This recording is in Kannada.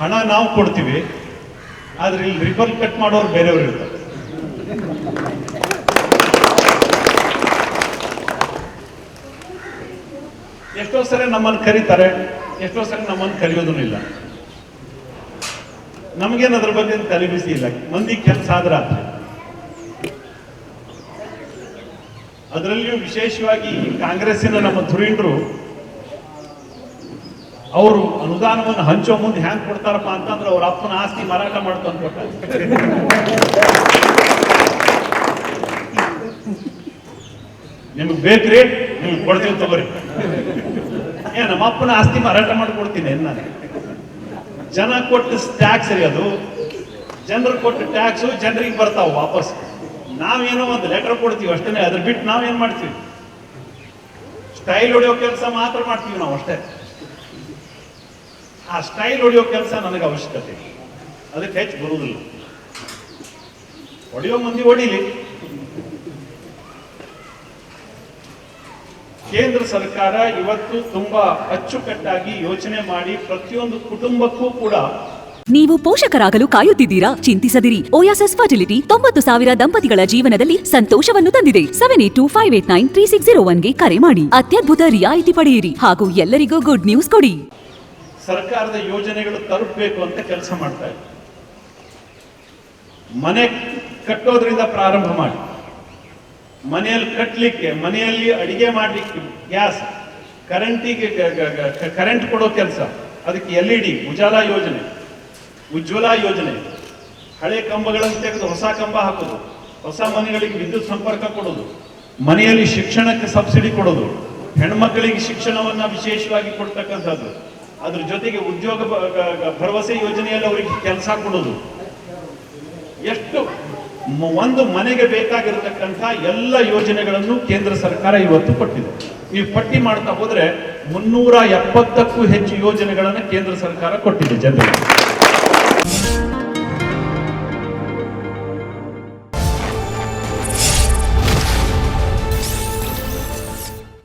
ಹಣ ನಾವು ಕೊಡ್ತೀವಿ, ಆದ್ರೆ ಇಲ್ಲಿ ರಿಬನ್ ಕಟ್ ಮಾಡೋರು ಬೇರೆಯವರು ಇರ್ತಾರೆ. ಎಷ್ಟೋ ಸರಿ ನಮ್ಮನ್ನು ಕರೀತಾರೆ, ಎಷ್ಟೋ ಸರಿ ನಮ್ಮನ್ನು ಕರೆಯೋದು ಇಲ್ಲ. ನಮಗೇನು ಅದ್ರ ಬಗ್ಗೆ ತಲೆಬಿಸಿ ಇಲ್ಲ. ಮಂದಿ ಕೆಲಸ ಆದ್ರೆ ಅದರಲ್ಲಿಯೂ ವಿಶೇಷವಾಗಿ ಕಾಂಗ್ರೆಸ್ಸಿನ ನಮ್ಮ ಧುರೀಣರು ಅವರು ಅನುದಾನವನ್ನು ಹಂಚೋ ಮುಂದೆ ಹ್ಯಾಂಗ್ ಕೊಡ್ತಾರಪ್ಪ ಅಂತಂದ್ರೆ ಅವ್ರ ಅಪ್ಪನ ಆಸ್ತಿ ಮಾರಾಟ ಮಾಡ್ಕೊಂಡು ಕೊಟ್ಟಾರೆ ನಿಮಗೆ ಬೇಕ್ರಿ? ಹ್ಮ್, ಕೊಡ್ತೀವಿ ತಗೋರಿ. ಏ, ನಮ್ಮ ಅಪ್ಪನ ಆಸ್ತಿ ಮಾರಾಟ ಮಾಡ್ಕೊಡ್ತೀನಿ ನಾನು? ಜನ ಕೊಟ್ಟು ಟ್ಯಾಕ್ಸ್ ರೀ ಅದು. ಜನರು ಕೊಟ್ಟು ಟ್ಯಾಕ್ಸು ಜನರಿಗೆ ಬರ್ತಾವ ವಾಪಸ್. ನಾವೇನೋ ಒಂದು ಲೆಟರ್ ಕೊಡ್ತೀವಿ ಅಷ್ಟೇ ಅದ್ರ ಬಿಟ್ಟು ನಾವೇನು ಮಾಡ್ತೀವಿ? ಸ್ಟೈಲ್ ಹೊಡೆಯೋ ಕೆಲಸ ಮಾತ್ರ ಮಾಡ್ತೀವಿ ನಾವು ಅಷ್ಟೇ. ಆ ಸ್ಟೈಲ್ ಹೊಡೆಯೋ ಕೆಲಸ ನನಗೆ ಅವಶ್ಯಕತೆ ಅದಕ್ಕೆ ಹೆಚ್ಚು ಬರುವುದಿಲ್ಲ. ಹೊಡೆಯೋ ಮಂದಿ ಹೊಡಿಲಿ. ಕೇಂದ್ರ ಸರ್ಕಾರ ಇವತ್ತು ತುಂಬಾ ಅಚ್ಚುಕಟ್ಟಾಗಿ ಯೋಚನೆ ಮಾಡಿ ಪ್ರತಿಯೊಂದು ಕುಟುಂಬಕ್ಕೂ ಕೂಡ ನೀವು ಪೋಷಕರಾಗಲು ಕಾಯುತ್ತಿದ್ದೀರಾ? ಚಿಂತಿಸದಿರಿ. ಓಯಾಸಸ್ ಫರ್ಟಿಲಿಟಿ ತೊಂಬತ್ತು ಸಾವಿರ ದಂಪತಿಗಳ ಜೀವನದಲ್ಲಿ ಸಂತೋಷವನ್ನು ತಂದಿದೆ. Seven eight two five eight nine three six zero ಒನ್ಗೆ ಕರೆ ಮಾಡಿ. ಅತ್ಯದ್ಭುತ ರಿಯಾಯಿತಿ ಪಡೆಯಿರಿ. ಹಾಗೂ ಎಲ್ಲರಿಗೂ ಗುಡ್ ನ್ಯೂಸ್ ಕೊಡಿ. ಸರ್ಕಾರದ ಯೋಜನೆಗಳು ತಲುಪಬೇಕು ಅಂತ ಕೆಲಸ ಮಾಡ್ತಾ ಇದೆ ಮನೆ ಕಟ್ಟೋದ್ರಿಂದ ಪ್ರಾರಂಭ ಮಾಡಿ. ಮನೆಯಲ್ಲಿ ಕಟ್ಟಲಿಕ್ಕೆ ಮನೆಯಲ್ಲಿ ಅಡಿಗೆ ಮಾಡಲಿಕ್ಕೆ ಗ್ಯಾಸ್, ಕರೆಂಟಿಗೆ ಕರೆಂಟ್ ಕೊಡೋ ಕೆಲಸ, ಅದಕ್ಕೆ ಎಲ್ ಇ ಡಿ, ಉಜಾಲ ಯೋಜನೆ, ಉಜ್ವಲ ಯೋಜನೆ. ಹಳೆ ಕಂಬಗಳನ್ನು ತೆಗೆದು ಹೊಸ ಕಂಬ ಹಾಕೋದು, ಹೊಸ ಮನೆಗಳಿಗೆ ವಿದ್ಯುತ್ ಸಂಪರ್ಕ ಕೊಡೋದು, ಮನೆಯಲ್ಲಿ ಶಿಕ್ಷಣಕ್ಕೆ ಸಬ್ಸಿಡಿ ಕೊಡೋದು ಹೆಣ್ಮಕ್ಕಳಿಗೆ ಶಿಕ್ಷಣವನ್ನು ವಿಶೇಷವಾಗಿ ಕೊಡ್ತಕ್ಕಂಥದ್ದು. ಅದ್ರ ಜೊತೆಗೆ ಉದ್ಯೋಗ ಭರವಸೆ ಯೋಜನೆಯಲ್ಲಿ ಅವರಿಗೆ ಕೆಲಸ ಕೊಡೋದು. ಎಷ್ಟು ಒಂದು ಮನೆಗೆ ಬೇಕಾಗಿರತಕ್ಕಂಥ ಎಲ್ಲ ಯೋಜನೆಗಳನ್ನು ಕೇಂದ್ರ ಸರ್ಕಾರ ಇವತ್ತು ಕೊಟ್ಟಿದೆ. ಈ ಪಟ್ಟಿ ಮಾಡ್ತಾ ಹೋದ್ರೆ ಮುನ್ನೂರ ಎಪ್ಪತ್ತಕ್ಕೂ ಹೆಚ್ಚು ಯೋಜನೆಗಳನ್ನು ಕೇಂದ್ರ ಸರ್ಕಾರ ಕೊಟ್ಟಿದೆ ಜನರಿಗೆ.